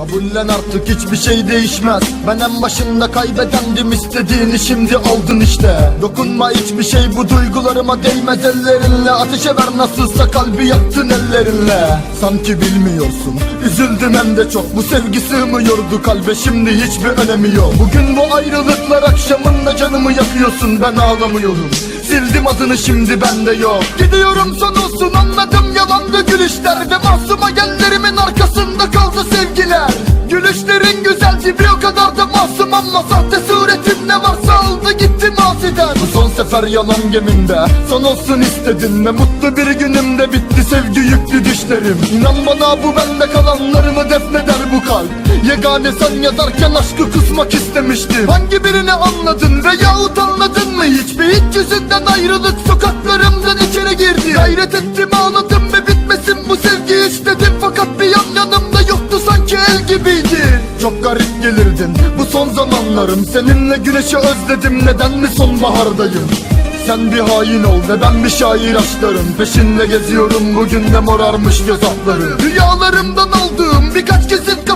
Kabullen artık hiçbir şey değişmez. Ben en başında kaybedendim istediğini şimdi aldın işte. Dokunma hiçbir şey bu duygularıma değmez. Ellerinle Ateşe ver nasılsa kalbi yaktın ellerinle. Sanki bilmiyorsun Üzüldüm hem de çok. Bu sevgi sığmıyordu kalbe şimdi hiçbir önemi yok. Bugün bu ayrılıklar akşamında canımı yakıyorsun Ben ağlamıyorum. Sildim adını şimdi bende yok. Gidiyorum son olsun anladım gülüşler. Ve sefer yalan geminde. Son olsun istedin ve mutlu bir günümde bitti sevgi yüklü düşlerim İnan bana bu bende kalanlarımı defneder bu kalp. Yegane sen yazarken aşkı kusmak istemiştim. Hangi birini anladın veyahut anladın mı hiç Bir hiç yüzünden ayrılık sokaklarımdan içeri girdi. Gayret ettim ağladım ve bitmesin bu sevgi istedim. Fakat bir yan yanımda yoktu sanki el gibiydi Çok garip gelirdin. Bu son zamanlarım. Seninle güneşi özledim. Neden mi sonbahardayım? Sen bir hain ol ve ben bir şair aşklarım. Peşinde geziyorum. Bugün de morarmış göz altları Rüyalarımdan aldığım birkaç kesit